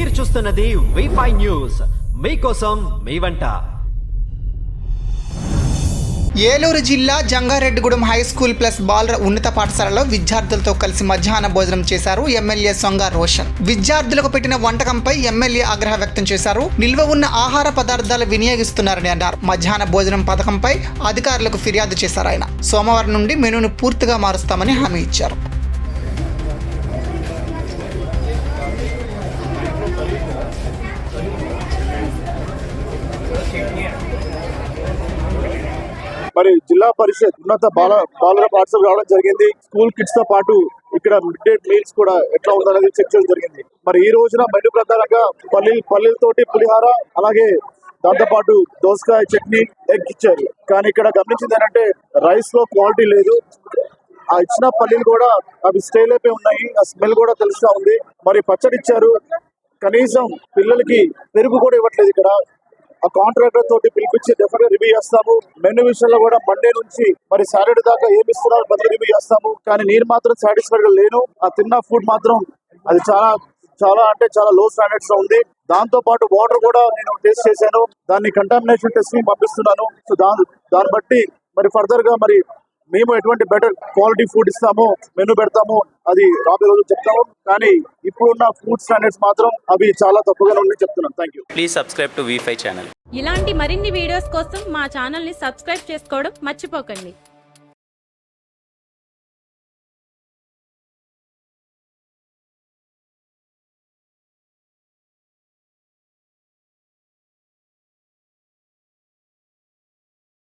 మీరు చూస్తున్నది wifi news మీకోసం మీ వంట. ఏలూరు జిల్లా జంగారెడ్డిగూడెం హై స్కూల్ ప్లస్ బాలర ఉన్నత పాఠశాలలో విద్యార్థులతో కలిసి మధ్యాహ్న భోజనం చేశారు ఎమ్మెల్యే సొంగ రోషన్. విద్యార్థులకు పెట్టిన వంటకంపై ఎమ్మెల్యే ఆగ్రహం వ్యక్తం చేశారు. నిల్వ ఉన్న ఆహార పదార్థాలు వినియోగిస్తున్నారని అన్నారు. మధ్యాహ్న భోజనం పథకంపై అధికారులకు ఫిర్యాదు చేశారు ఆయన. సోమవారం నుండి మెనూను పూర్తిగా మారుస్తామని హామీ ఇచ్చారు. మరి జిల్లా పరిషత్ ఉన్నత బాల బాలుర పాఠశాల రావడం జరిగింది. స్కూల్ కిడ్స్తో పాటు ఇక్కడ మిడ్ డే మీల్స్ కూడా ఎట్లా ఉందనేది చెక్ చేయడం జరిగింది. మరి ఈ రోజున మెను ప్రధానంగా పల్లి పల్లీలతోటి పులిహార అలాగే దాంతో పాటు దోసకాయ చట్నీ ఎగ్ ఇచ్చారు. కానీ ఇక్కడ గమనించింది ఏంటంటే రైస్లో క్వాలిటీ లేదు. ఆ ఇచ్చిన పల్లీలు కూడా అవి స్టేల్ అయిపోయి ఉన్నాయి. ఆ స్మెల్ కూడా తెలుస్తా ఉంది. మరి పచ్చడి ఇచ్చారు. కనీసం పిల్లలకి పెరుగు కూడా ఇవ్వట్లేదు ఇక్కడ. ఆ కాంట్రాక్టర్ తోటి పిలిపించి డెఫినెట్ రివ్యూ చేస్తాము. మెను విషయంలో కూడా మండే నుంచి మరి సాటర్డే దాకా ఏమి ఇస్తున్నారో బదులు రివ్యూ చేస్తాము. కానీ నేను మాత్రం సాటిస్ఫైడ్గా లేను. ఆ తిన్న ఫుడ్ మాత్రం అది చాలా చాలా అంటే చాలా లో స్టాండర్డ్స్లో ఉంది. దాంతో పాటు వాటర్ కూడా నేను టేస్ట్ చేశాను. దాన్ని కంటామినేషన్ టెస్టింగ్ పంపిస్తున్నాను. సో దాని దాన్ని బట్టి మరి ఫర్దర్గా మరి మేము ఎటువంటి బెటర్ క్వాలిటీ ఫుడ్ ఇస్తామో మెనూ పెడతాము అది రాబోయే రోజు చెప్తాము. కానీ ఇప్పుడున్న ఫుడ్ స్టాండర్డ్స్ మాత్రం అవి చాలా తక్కువగానే ఉన్నాయి చెప్తున్నాను. Thank you please subscribe to వీఫై channel ఇలాంటి మరిన్ని వీడియోస్ కోసం మా ఛానల్ని సబ్స్క్రైబ్ చేసుకోవడం మర్చిపోకండి.